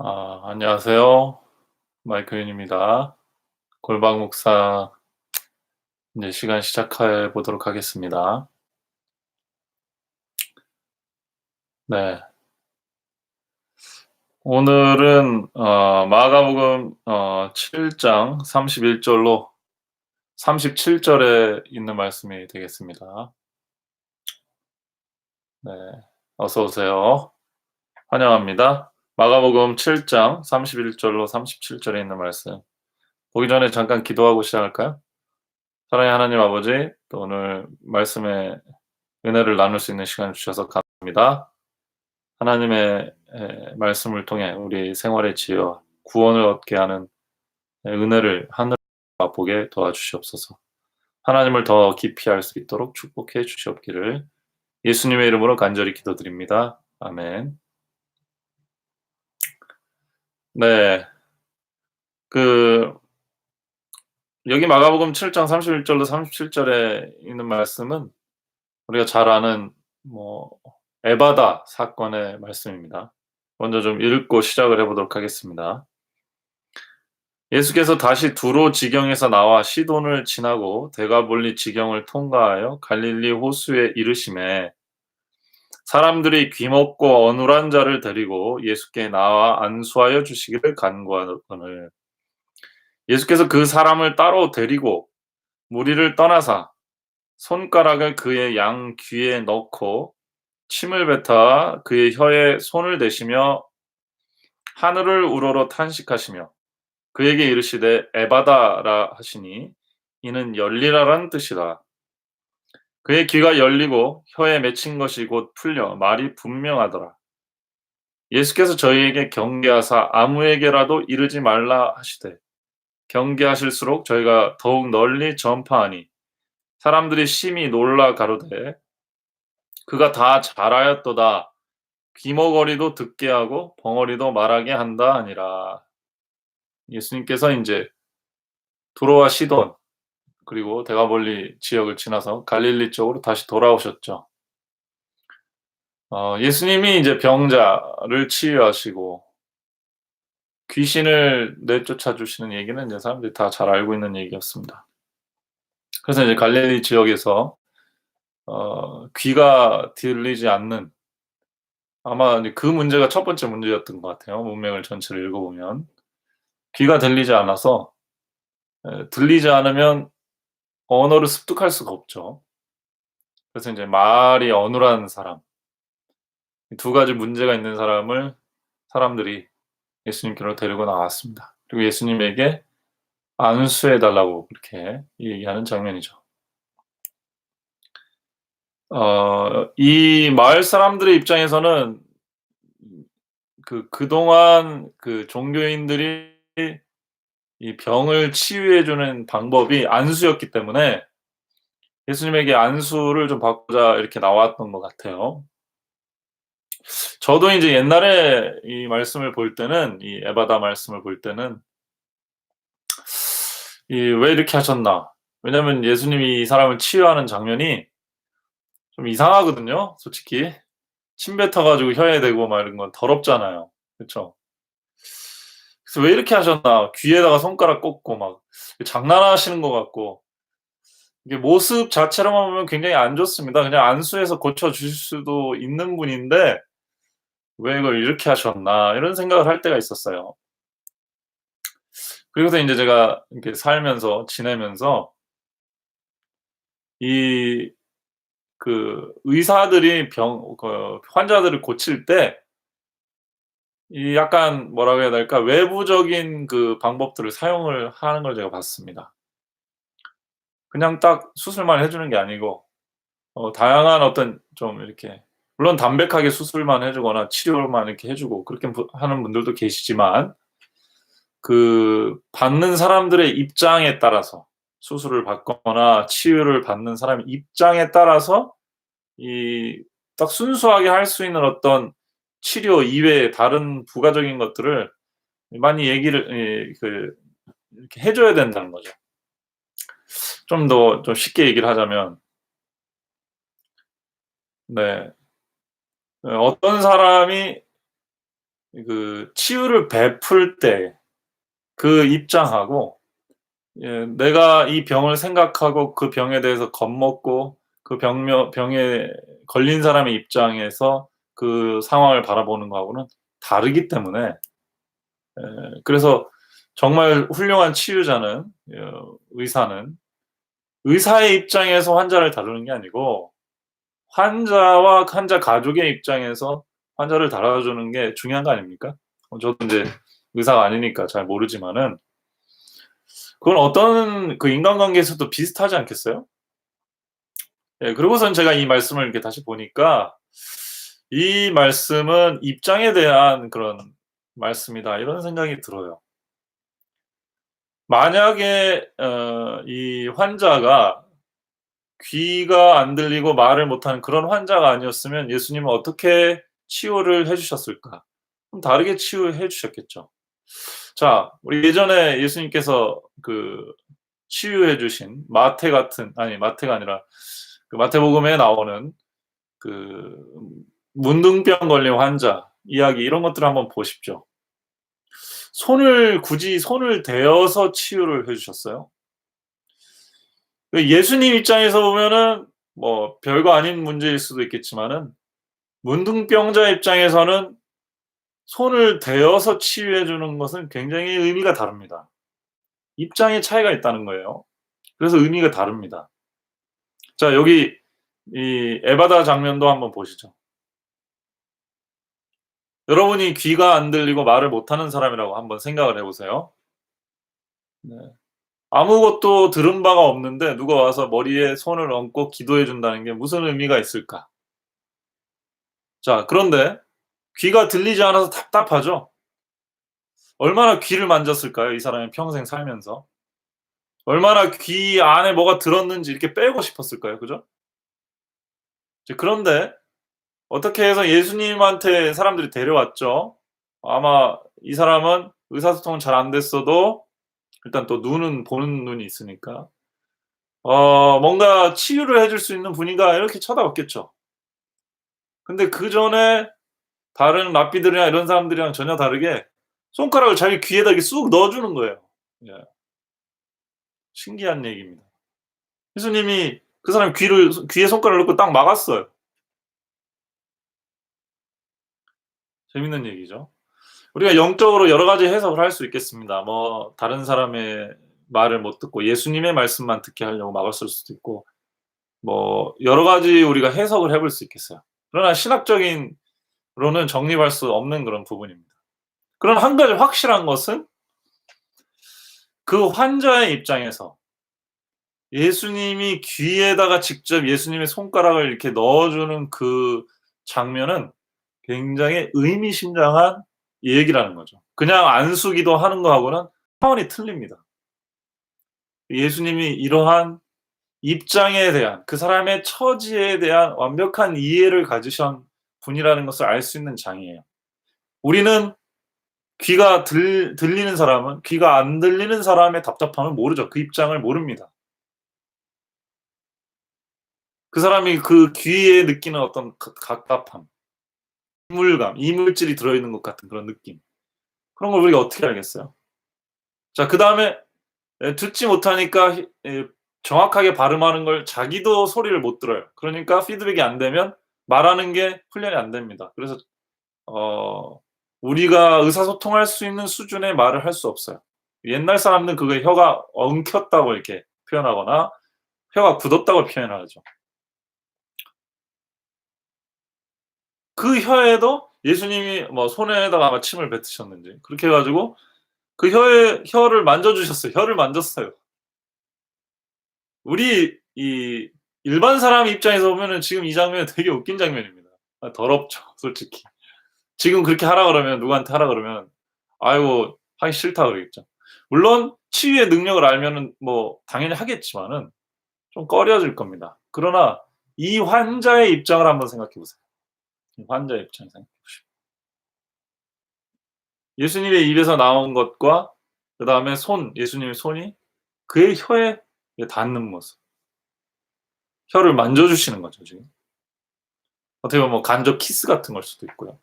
아, 안녕하세요. 마이클린입니다. 골방 목사 이제 시간 시작해 보도록 하겠습니다. 네. 오늘은 어, 마가복음 어, 7장 31절로 37절에 있는 말씀이 되겠습니다. 네. 어서 오세요. 환영합니다. 마가복음 7장 31절로 37절에 있는 말씀. 보기 전에 잠깐 기도하고 시작할까요? 사랑의 하나님 아버지, 또 오늘 말씀의 은혜를 나눌 수 있는 시간을 주셔서 감사합니다. 하나님의 말씀을 통해 우리 생활의 지혜와 구원을 얻게 하는 은혜를 하늘 맛보게 도와주시옵소서. 하나님을 더 깊이 알 수 있도록 축복해 주시옵기를 예수님의 이름으로 간절히 기도드립니다. 아멘. 네. 그 여기 마가복음 7장 31절로 37절에 있는 말씀은 우리가 잘 아는 뭐 에바다 사건의 말씀입니다. 먼저 좀 읽고 시작을 해보도록 하겠습니다. 예수께서 다시 두로 지경에서 나와 시돈을 지나고 대가볼리 지경을 통과하여 갈릴리 호수에 이르심에 사람들이 귀먹고 어눌한 자를 데리고 예수께 나와 안수하여 주시기를 간구하거늘 예수께서 그 사람을 따로 데리고 무리를 떠나사 손가락을 그의 양 귀에 넣고 침을 뱉어 그의 혀에 손을 대시며 하늘을 우러러 탄식하시며 그에게 이르시되 에바다라 하시니 이는 열리라란 뜻이다. 그의 귀가 열리고 혀에 맺힌 것이 곧 풀려 말이 분명하더라. 예수께서 저희에게 경계하사 아무에게라도 이르지 말라 하시되 경계하실수록 저희가 더욱 널리 전파하니 사람들이 심히 놀라 가로되 그가 다 잘하였도다 귀머거리도 듣게 하고 벙어리도 말하게 한다 아니라 예수님께서 이제 도로와 시돈 그리고 대가볼리 지역을 지나서 갈릴리 쪽으로 다시 돌아오셨죠. 어, 예수님이 이제 병자를 치유하시고 귀신을 내쫓아 주시는 얘기는 이제 사람들이 다 잘 알고 있는 얘기였습니다. 그래서 이제 갈릴리 지역에서 어, 귀가 들리지 않는 아마 그 문제가 첫 번째 문제였던 것 같아요. 문맥을 전체를 읽어보면 귀가 들리지 않아서 에, 들리지 않으면 언어를 습득할 수가 없죠. 그래서 이제 말이 어눌한 사람 두 가지 문제가 있는 사람을 사람들이 예수님께로 데리고 나왔습니다. 그리고 예수님에게 안수해 달라고 그렇게 얘기하는 장면이죠. 어, 이 마을 사람들의 입장에서는 그 그동안 그 종교인들이 이 병을 치유해 주는 방법이 안수였기 때문에 예수님에게 안수를 좀 받고자 이렇게 나왔던 것 같아요. 저도 이제 옛날에 이 말씀을 볼 때는 이 에바다 말씀을 볼 때는 이 왜 이렇게 하셨나? 왜냐면 예수님이 이 사람을 치유하는 장면이 좀 이상하거든요. 솔직히 침 뱉어 가지고 혀에 대고 막 이런 건 더럽잖아요. 그렇죠? 그래서 왜 이렇게 하셨나? 귀에다가 손가락 꽂고 막 장난하시는 것 같고 이게 모습 자체로만 보면 굉장히 안 좋습니다. 그냥 안수해서 고쳐 주실 수도 있는 분인데 왜 이걸 이렇게 하셨나 이런 생각을 할 때가 있었어요. 그리고서 이제 제가 이렇게 살면서 지내면서 이 그 의사들이 병 그 환자들을 고칠 때 이 약간 뭐라고 해야 될까? 외부적인 그 방법들을 사용을 하는 걸 제가 봤습니다. 그냥 딱 수술만 해 주는 게 아니고 어 다양한 어떤 좀 이렇게 물론 담백하게 수술만 해 주거나 치료만 이렇게 해 주고 그렇게 하는 분들도 계시지만 그 받는 사람들의 입장에 따라서 수술을 받거나 치유를 받는 사람의 입장에 따라서 이 딱 순수하게 할 수 있는 어떤 치료 이외의 다른 부가적인 것들을 많이 얘기를 예, 그 이렇게 해 줘야 된다는 거죠. 좀더좀 쉽게 얘기를 하자면 네. 어떤 사람이 그 치유를 베풀 때 그 입장하고 예 내가 이 병을 생각하고 그 병에 대해서 겁먹고 그 병며 병에 걸린 사람의 입장에서 그 상황을 바라보는 거하고는 다르기 때문에 예 그래서 정말 훌륭한 치유자는 어 의사는 의사의 입장에서 환자를 다루는 게 아니고 환자와 환자 가족의 입장에서 환자를 다뤄주는 게 중요한 거 아닙니까? 어 저도 인제 의사가 아니니까 잘 모르지만은 그건 어떤 그 인간관계에서도 비슷하지 않겠어요? 예 그러고선 제가 이 말씀을 이렇게 다시 보니까 ' 이 말씀은 입장에 대한 그런 말씀이다.' 이런 생각이 들어요. 만약에 어 이 환자가 귀가 안 들리고 말을 못하는 그런 환자가 아니었으면 예수님은 어떻게 치유를 해 주셨을까? 좀 다르게 치유해 주셨겠죠. 자 우리 예전에 예수님께서 그 치유해 주신 마태 같은 아니 마태가 아니라 그 마태복음에 나오는 그 문둥병 걸린 환자 이야기 이런 것들을 한번 보십시오. 손을 굳이 손을 대어서 치유를 해 주셨어요. 그 예수님 입장에서 보면은 뭐 별거 아닌 문제일 수도 있겠지만은 문둥병자 입장에서는 손을 대어서 치유해 주는 것은 굉장히 의미가 다릅니다. 입장의 차이가 있다는 거예요. 그래서 의미가 다릅니다. 자 여기 이 에바다 장면도 한번 보시죠. 여러분이 귀가 안 들리고 말을 못하는 사람이라고 한번 생각을 해 보세요. 네. 아무것도 들은 바가 없는데 누가 와서 머리에 손을 얹고 기도해 준다는 게 무슨 의미가 있을까? 자 그런데 귀가 들리지 않아서 답답하죠? 얼마나 귀를 만졌을까요? 이 사람이 평생 살면서. 얼마나 귀 안에 뭐가 들었는지 이렇게 빼고 싶었을까요? 그죠? 그런데 어떻게 해서 예수님한테 사람들이 데려왔죠. 아마 이 사람은 의사소통은 잘 안 됐어도 일단 또 눈은 보는 눈이 있으니까 어 뭔가 치유를 해줄 수 있는 분인가 이렇게 쳐다봤겠죠. 근데 그 전에 다른 랍비들이나 이런 사람들이랑 전혀 다르게 손가락을 자기 귀에다 이렇게 쑥 넣어 주는 거예요. 예. 신기한 얘기입니다. 예수님이 그 사람 귀를 귀에 손가락을 넣고 딱 막았어요. 재밌는 얘기죠. 우리가 영적으로 여러 가지 해석을 할 수 있겠습니다. 뭐 다른 사람의 말을 못 듣고 예수님의 말씀만 듣게 하려고 막았을 수도 있고 뭐 여러 가지 우리가 해석을 해볼 수 있겠어요. 그러나 신학적인 로는 정립할 수 없는 그런 부분입니다. 그러나 한 가지 확실한 것은 그 환자의 입장에서 예수님이 귀에다가 직접 예수님의 손가락을 이렇게 넣어 주는 그 장면은 굉장히 의미심장한 얘기라는 거죠. 그냥 안수기도 하는 거하고는 차원이 틀립니다. 예수님이 이러한 입장에 대한 그 사람의 처지에 대한 완벽한 이해를 가지신 분이라는 것을 알 수 있는 장이에요. 우리는 귀가 들 들리는 사람은 귀가 안 들리는 사람의 답답함을 모르죠. 그 입장을 모릅니다. 그 사람이 그 귀에 느끼는 어떤 가 갑갑함. 이물감, 이물질이 들어 있는 것 같은 그런 느낌. 그런 걸 우리가 어떻게 알겠어요? 자 그 다음에 예 듣지 못하니까 예 정확하게 발음하는 걸 자기도 소리를 못 들어요. 그러니까 피드백이 안 되면 말하는 게 훈련이 안 됩니다. 그래서 어 우리가 의사소통할 수 있는 수준의 말을 할 수 없어요. 옛날 사람들은 그거 혀가 엉켰다고 이렇게 표현하거나 혀가 굳었다고 표현을 하죠. 그 혀에도 예수님이 뭐 손에다가 아마 침을 뱉으셨는지 그렇게 해 가지고 그 혀에 혀를 만져 주셨어요. 혀를 만졌어요. 우리 이 일반 사람 입장에서 보면은 지금 이 장면이 되게 웃긴 장면입니다. 아 더럽죠, 솔직히. 지금 그렇게 하라 그러면 누구한테 하라 그러면 "아이고 하기 싫다." 그러겠죠. 물론 치유의 능력을 알면은 뭐 당연히 하겠지만은 좀 꺼려질 겁니다. 그러나 이 환자의 입장을 한번 생각해 보세요. 환자의 입장을 생각해 보십시오. 예수님의 입에서 나온 것과 그 다음에 손 예수님의 손이 그의 혀에 닿는 모습. 혀를 만져 주시는 거죠, 지금. 어떻게 보면 뭐 간접 키스 같은 걸 수도 있고요.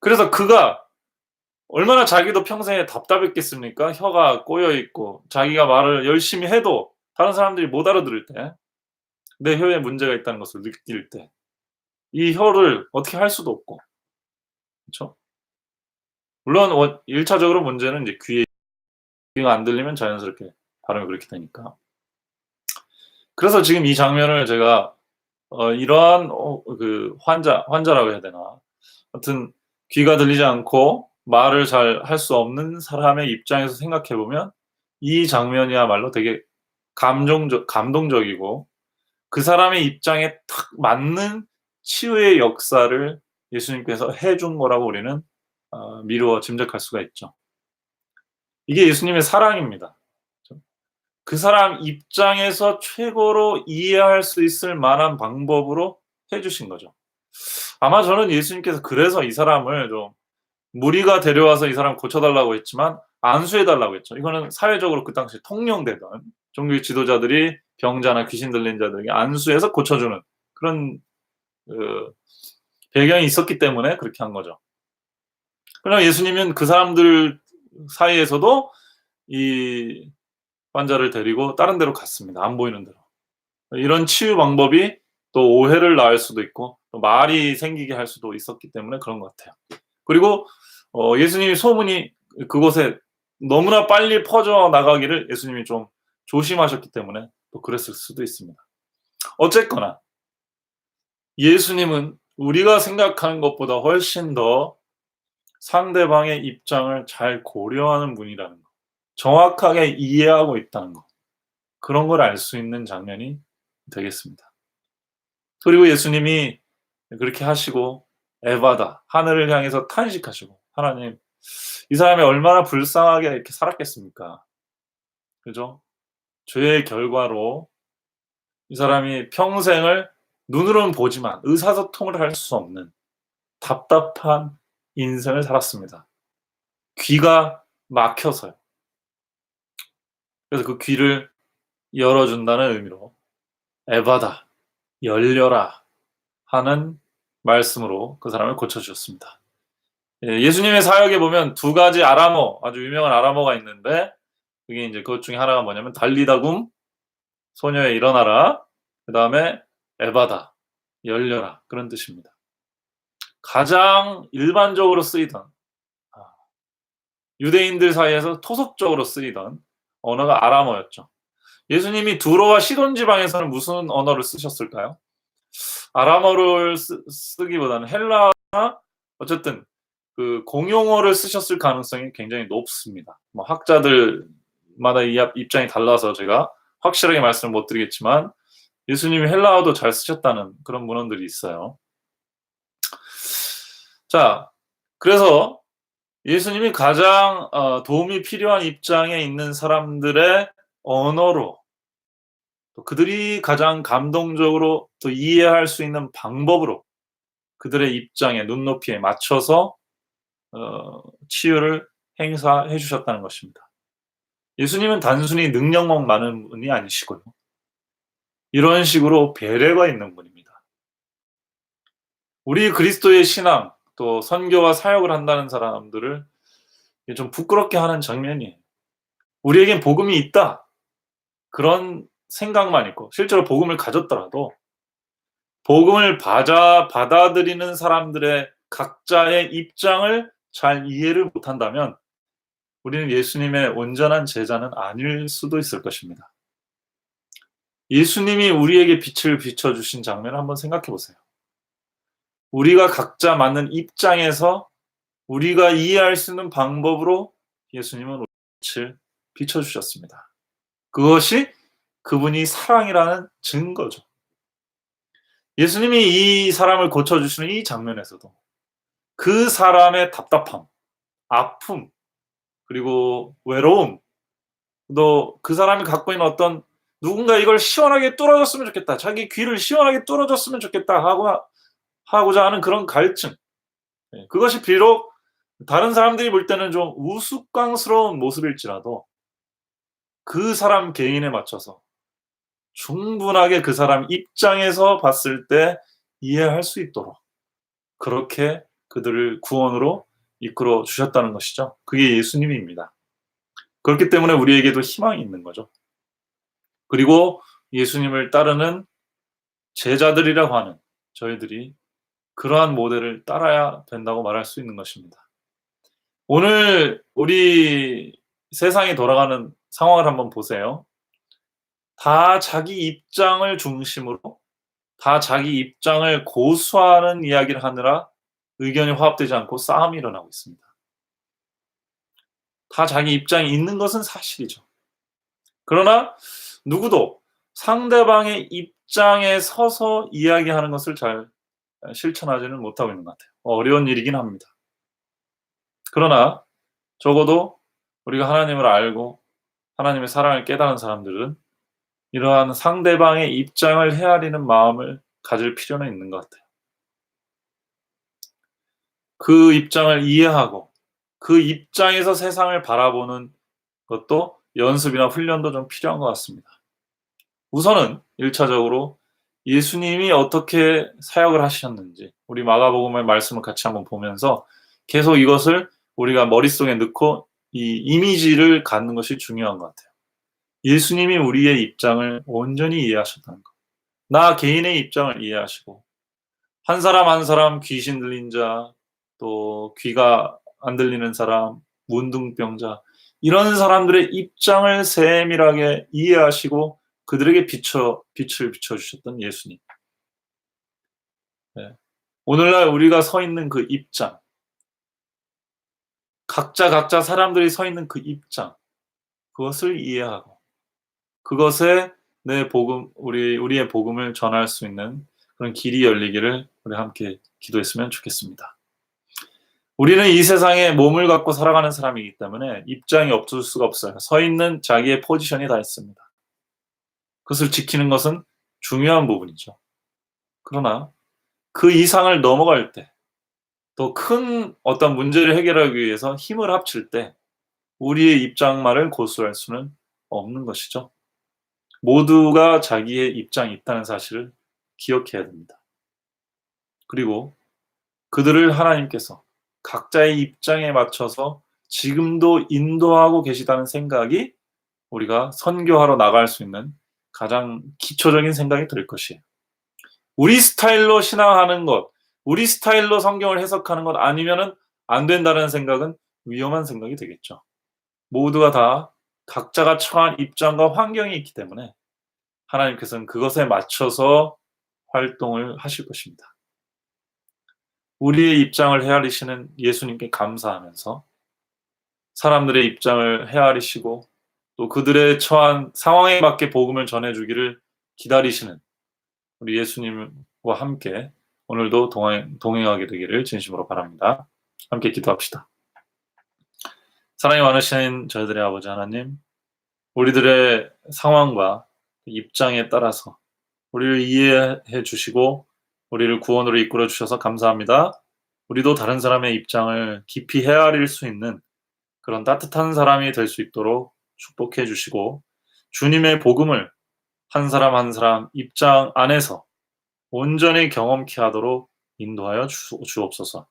그래서 그가 얼마나 자기도 평생에 답답했겠습니까? 혀가 꼬여 있고 자기가 말을 열심히 해도 다른 사람들이 못 알아들을 때, 내 혀에 문제가 있다는 것을 느낄 때, 이 혀를 어떻게 할 수도 없고, 그렇죠? 물론 원 1차적으로 문제는 이제 귀에 귀가 안 들리면 자연스럽게 발음이 그렇게 되니까. 그래서 지금 이 장면을 제가 어 이러한 어 그 환자 환자라고 해야 되나. 하여튼 귀가 들리지 않고 말을 잘 할 수 없는 사람의 입장에서 생각해 보면 이 장면이야말로 되게 감정적 감동적이고 그 사람의 입장에 탁 맞는 치유의 역사를 예수님께서 해준 거라고 우리는 어 미루어 짐작할 수가 있죠. 이게 예수님의 사랑입니다. 그 사람 입장에서 최고로 이해할 수 있을 만한 방법으로 해 주신 거죠. 아마 저는 예수님께서 그래서 이 사람을 좀 무리가 데려와서 이 사람 고쳐 달라고 했지만 안수해 달라고 했죠. 이거는 사회적으로 그 당시에 통용되던 종교 지도자들이 병자나 귀신 들린 자들에게 안수해서 고쳐 주는 그런 그 배경이 있었기 때문에 그렇게 한 거죠. 그러나 예수님은 그 사람들 사이에서도 이 환자를 데리고 다른 데로 갔습니다. 안 보이는 데로. 이런 치유 방법이 또 오해를 낳을 수도 있고 또 말이 생기게 할 수도 있었기 때문에 그런 것 같아요. 그리고 어 예수님이 소문이 그곳에 너무나 빨리 퍼져 나가기를 예수님이 좀 조심하셨기 때문에 또 그랬을 수도 있습니다. 어쨌거나 예수님은 우리가 생각하는 것보다 훨씬 더 상대방의 입장을 잘 고려하는 분이라는 거. 정확하게 이해하고 있다는 거. 그런 걸 알 수 있는 장면이 되겠습니다. 그리고 예수님이 그렇게 하시고 에바다 하늘을 향해서 탄식하시고 하나님 이 사람이 얼마나 불쌍하게 이렇게 살았겠습니까? 그죠? 죄의 결과로 이 사람이 평생을 눈으로는 보지만 의사소통을 할 수 없는 답답한 인생을 살았습니다. 귀가 막혀서요. 그래서 그 귀를 열어준다는 의미로 에바다 열려라 하는 말씀으로 그 사람을 고쳐주셨습니다. 예, 예수님의 사역에 보면 두 가지 아람어 아주 유명한 아람어가 있는데 그게 이제 그것 중에 하나가 뭐냐면 달리다굼 소녀에 일어나라 그 다음에 에바다 열려라 그런 뜻입니다. 가장 일반적으로 쓰이던 아, 유대인들 사이에서 토속적으로 쓰이던 언어가 아람어였죠. 예수님이 두로와 시돈 지방에서는 무슨 언어를 쓰셨을까요? 아람어를 쓰, 쓰기보다는 헬라나 어쨌든 그 공용어를 쓰셨을 가능성이 굉장히 높습니다. 뭐 학자들마다 이 입장이 달라서 제가 확실하게 말씀을 못 드리겠지만 예수님이 헬라어도 잘 쓰셨다는 그런 문헌들이 있어요. 자, 그래서 예수님이 가장 어, 도움이 필요한 입장에 있는 사람들의 언어로 또 그들이 가장 감동적으로 또 이해할 수 있는 방법으로 그들의 입장에 눈높이에 맞춰서 어, 치유를 행사해 주셨다는 것입니다. 예수님은 단순히 능력만 많은 분이 아니시고요. 이런 식으로 배려가 있는 분입니다. 우리 그리스도의 신앙 또 선교와 사역을 한다는 사람들을 좀 부끄럽게 하는 장면이에요. 우리에겐 복음이 있다. 그런 생각만 있고 실제로 복음을 가졌더라도 복음을 받아 받아들이는 사람들의 각자의 입장을 잘 이해를 못한다면 우리는 예수님의 온전한 제자는 아닐 수도 있을 것입니다. 예수님이 우리에게 빛을 비춰주신 장면을 한번 생각해 보세요. 우리가 각자 맞는 입장에서 우리가 이해할 수 있는 방법으로 예수님은 빛을 비춰주셨습니다. 그것이 그분이 사랑이라는 증거죠. 예수님이 이 사람을 고쳐주시는 이 장면에서도 그 사람의 답답함, 아픔, 그리고 외로움, 또 그 사람이 갖고 있는 어떤 누군가 이걸 시원하게 뚫어줬으면 좋겠다. 자기 귀를 시원하게 뚫어줬으면 좋겠다 하고 하고자 하는 그런 갈증. 예, 그것이 비록 다른 사람들이 볼 때는 좀 우스꽝스러운 모습일지라도 그 사람 개인에 맞춰서 충분하게 그 사람 입장에서 봤을 때 이해할 수 있도록 그렇게 그들을 구원으로 이끌어 주셨다는 것이죠. 그게 예수님입니다. 그렇기 때문에 우리에게도 희망이 있는 거죠. 그리고 예수님을 따르는 제자들이라고 하는 저희들이 그러한 모델을 따라야 된다고 말할 수 있는 것입니다. 오늘 우리 세상이 돌아가는 상황을 한번 보세요. 다 자기 입장을 중심으로 다 자기 입장을 고수하는 이야기를 하느라 의견이 화합되지 않고 싸움이 일어나고 있습니다. 다 자기 입장이 있는 것은 사실이죠. 그러나 누구도 상대방의 입장에 서서 이야기하는 것을 잘 실천하지는 못하고 있는 것 같아요. 어려운 일이긴 합니다. 그러나 적어도 우리가 하나님을 알고 하나님의 사랑을 깨달은 사람들은 이러한 상대방의 입장을 헤아리는 마음을 가질 필요는 있는 것 같아요. 그 입장을 이해하고 그 입장에서 세상을 바라보는 것도 연습이나 훈련도 좀 필요한 것 같습니다. 우선은 1차적으로 예수님이 어떻게 사역을 하셨는지 우리 마가복음의 말씀을 같이 한번 보면서 계속 이것을 우리가 머릿속에 넣고 이 이미지를 갖는 것이 중요한 것 같아요. 예수님이 우리의 입장을 온전히 이해하셨다는 것. 나 개인의 입장을 이해하시고 한 사람 한 사람 귀신 들린 자, 또 귀가 안 들리는 사람, 문둥병자 이런 사람들의 입장을 세밀하게 이해하시고 그들에게 비춰 빛을 비춰 주셨던 예수님. 네. 오늘날 우리가 서 있는 그 입장, 각자 각자 사람들이 서 있는 그 입장, 그것을 이해하고 그것에 내 복음, 우리 우리의 복음을 전할 수 있는 그런 길이 열리기를 우리 함께 기도했으면 좋겠습니다. 우리는 이 세상에 몸을 갖고 살아가는 사람이기 때문에 입장이 없을 수가 없어요. 서 있는 자기의 포지션이 다 있습니다. 그것을 지키는 것은 중요한 부분이죠. 그러나 그 이상을 넘어갈 때, 또 큰 어떤 문제를 해결하기 위해서 힘을 합칠 때, 우리의 입장만을 고수할 수는 없는 것이죠. 모두가 자기의 입장이 있다는 사실을 기억해야 됩니다. 그리고 그들을 하나님께서 각자의 입장에 맞춰서 지금도 인도하고 계시다는 생각이 우리가 선교하러 나갈 수 있는 가장 기초적인 생각이 될 것이에요. 우리 스타일로 신앙하는 것, 우리 스타일로 성경을 해석하는 것 아니면은 안 된다는 생각은 위험한 생각이 되겠죠. 모두가 다 각자가 처한 입장과 환경이 있기 때문에 하나님께서는 그것에 맞춰서 활동을 하실 것입니다. 우리의 입장을 헤아리시는 예수님께 감사하면서 사람들의 입장을 헤아리시고 또 그들의 처한 상황에 맞게 복음을 전해주기를 기다리시는 우리 예수님과 함께 오늘도 동행, 동행하게 되기를 진심으로 바랍니다. 함께 기도합시다. 사랑이 많으신 저희들의 아버지 하나님, 우리들의 상황과 입장에 따라서 우리를 이해해 주시고 우리를 구원으로 이끌어 주셔서 감사합니다. 우리도 다른 사람의 입장을 깊이 헤아릴 수 있는 그런 따뜻한 사람이 될 수 있도록 축복해 주시고 주님의 복음을 한 사람 한 사람 입장 안에서 온전히 경험케 하도록 인도하여 주옵소서.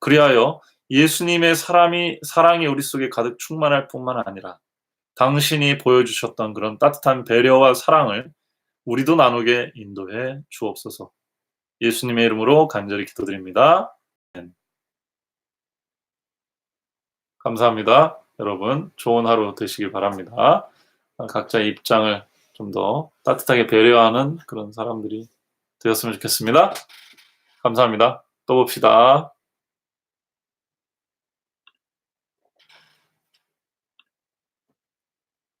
그리하여 예수님의 사람이 사랑이 우리 속에 가득 충만할 뿐만 아니라 당신이 보여주셨던 그런 따뜻한 배려와 사랑을 우리도 나누게 인도해 주옵소서. 예수님의 이름으로 간절히 기도드립니다. 감사합니다. 여러분, 좋은 하루 되시길 바랍니다. 각자의 입장을 좀 더 따뜻하게 배려하는 그런 사람들이 되었으면 좋겠습니다. 감사합니다. 또 봅시다.